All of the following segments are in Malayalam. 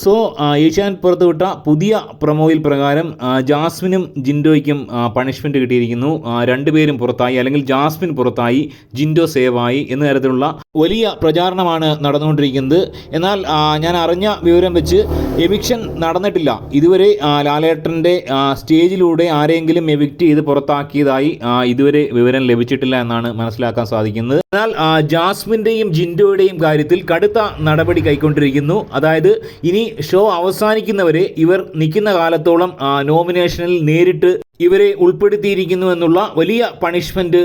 സോ ഏഷ്യാൻ പുറത്തുവിട്ട പുതിയ പ്രൊമോയിൽ പ്രകാരം ജാസ്മിനും ജിൻഡോയ്ക്കും പണിഷ്മെന്റ് കിട്ടിയിരിക്കുന്നു. രണ്ടുപേരും പുറത്തായി അല്ലെങ്കിൽ ജാസ്മിൻ പുറത്തായി ജിൻഡോ സേവായി എന്ന തരത്തിലുള്ള വലിയ പ്രചാരണമാണ് നടന്നുകൊണ്ടിരിക്കുന്നത്. എന്നാൽ ഞാൻ അറിഞ്ഞ വിവരം വെച്ച് എവിക്ഷൻ നടന്നിട്ടില്ല. ഇതുവരെ ലാലേട്ടന്റെ സ്റ്റേജിലൂടെ ആരെങ്കിലും എവിക്റ്റ് ചെയ്ത് പുറത്താക്കിയതായി ഇതുവരെ വിവരം ലഭിച്ചിട്ടില്ല എന്നാണ് മനസ്സിലാക്കാൻ സാധിക്കുന്നത്. എന്നാൽ ജാസ്മിന്റെയും ജിൻഡോയുടെയും കാര്യത്തിൽ കടുത്ത നടപടി കൈക്കൊണ്ടിരിക്കുന്നു. അതായത് ഇനി ഷോ അവസാനിക്കുന്നവരെ ഇവർ നിൽക്കുന്ന കാലത്തോളം നോമിനേഷനിൽ നേരിട്ട് ഇവരെ ഉൾപ്പെടുത്തിയിരിക്കുന്നു എന്നുള്ള വലിയ പണിഷ്മെന്റ്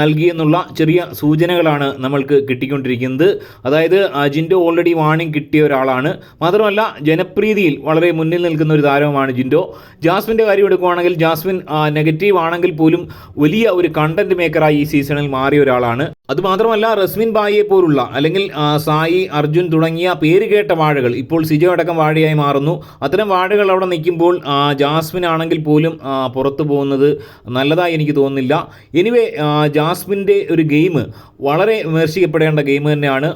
നൽകിയെന്നുള്ള ചെറിയ സൂചനകളാണ് നമ്മൾക്ക് കിട്ടിക്കൊണ്ടിരിക്കുന്നത്. അതായത് ജിൻഡോ ഓൾറെഡി വാണിംഗ് കിട്ടിയ ഒരാളാണ്. മാത്രമല്ല ജനപ്രീതിയിൽ വളരെ മുന്നിൽ നിൽക്കുന്ന ഒരു താരവുമാണ് ജിൻഡോ. ജാസ്മിന്റെ കാര്യം എടുക്കുകയാണെങ്കിൽ ജാസ്മിൻ നെഗറ്റീവ് ആണെങ്കിൽ പോലും വലിയ ഒരു കണ്ടന്റ് മേക്കറായി ഈ സീസണിൽ മാറിയ ഒരാളാണ്. അതുമാത്രമല്ല റസ്മിൻ ബായിയെ പോലുള്ള അല്ലെങ്കിൽ സായി അർജുൻ തുടങ്ങിയ പേര് കേട്ട വാഴകൾ ഇപ്പോൾ സിജോ അടക്കം വാഴയായി മാറുന്നു. അത്തരം വാഴകൾ അവിടെ നിൽക്കുമ്പോൾ ജാസ്മിൻ ആണെങ്കിൽ പോലും ആ, പുറത്തു പോകുന്നത് നല്ലതായി എനിക്ക് തോന്നുന്നില്ല. എനിവേ ജാസ്മിന്റെ ഒരു ഗെയിം വളരെ വിമർശിക്കപ്പെടേണ്ട ഗെയിം തന്നെയാണ്.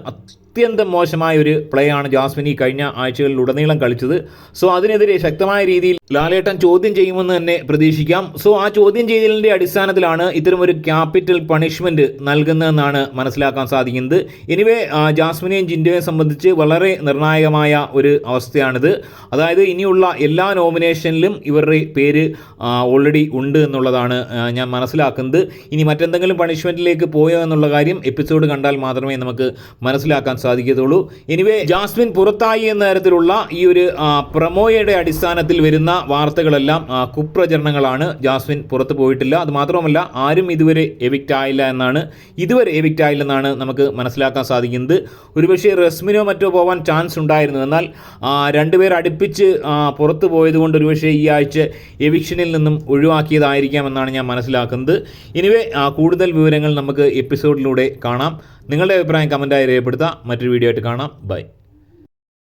അത്യന്തം മോശമായ ഒരു പ്ലേ ആണ് ജാസ്മിൻ ഈ കഴിഞ്ഞ ആഴ്ചകളിൽ ഉടനീളം കളിച്ചത്. സോ അതിനെതിരെ ശക്തമായ രീതിയിൽ ലാലേട്ടൻ ചോദ്യം ചെയ്യുമെന്ന് തന്നെ പ്രതീക്ഷിക്കാം. സോ ആ ചോദ്യം ചെയ്യലിന്റെ അടിസ്ഥാനത്തിലാണ് ഇത്തരം ഒരു ക്യാപിറ്റൽ പണിഷ്മെന്റ് നൽകുന്നതെന്നാണ് മനസ്സിലാക്കാൻ സാധിക്കുന്നത്. എനിവേ ജാസ്മിനെയും ജിൻഡോയെ സംബന്ധിച്ച് വളരെ നിർണായകമായ ഒരു അവസ്ഥയാണിത്. അതായത് ഇനിയുള്ള എല്ലാ നോമിനേഷനിലും ഇവരുടെ പേര് ഓൾറെഡി ഉണ്ട് എന്നുള്ളതാണ് ഞാൻ മനസ്സിലാക്കുന്നത്. ഇനി മറ്റെന്തെങ്കിലും പണിഷ്മെന്റിലേക്ക് പോയോ എന്നുള്ള കാര്യം എപ്പിസോഡ് കണ്ടാൽ മാത്രമേ നമുക്ക് മനസ്സിലാക്കാൻ സാധിക്കത്തുള്ളൂ. എനിവേ ജാസ്മിൻ പുറത്തായി എന്ന തരത്തിലുള്ള ഈ ഒരു പ്രമോയയുടെ അടിസ്ഥാനത്തിൽ വരുന്ന വാർത്തകളെല്ലാം കുപ്രചരണങ്ങളാണ് ജാസ്മിൻ പുറത്തു പോയിട്ടില്ല. അത് മാത്രമല്ല ആരും ഇതുവരെ എവിക്റ്റ് ആയില്ല എന്നാണ് ഇതുവരെ എവിക്റ്റ് ആയില്ലെന്നാണ് നമുക്ക് മനസ്സിലാക്കാൻ സാധിക്കുന്നത്. ഒരുപക്ഷെ റസ്മിനോ മറ്റോ പോകാൻ ചാൻസ് ഉണ്ടായിരുന്നു. എന്നാൽ രണ്ടുപേർ അടുപ്പിച്ച് പുറത്തു പോയതുകൊണ്ട് ഒരുപക്ഷെ ഈ ആഴ്ച എവിക്ഷനിൽ നിന്നും ഒഴിവാക്കിയതായിരിക്കാം എന്നാണ് ഞാൻ മനസ്സിലാക്കുന്നത്. ഇനിവേ കൂടുതൽ വിവരങ്ങൾ നമുക്ക് എപ്പിസോഡിലൂടെ കാണാം. നിങ്ങളുടെ അഭിപ്രായം കമന്റായി രേഖപ്പെടുത്താം. മറ്റൊരു വീഡിയോ ആയിട്ട് കാണാം. ബൈ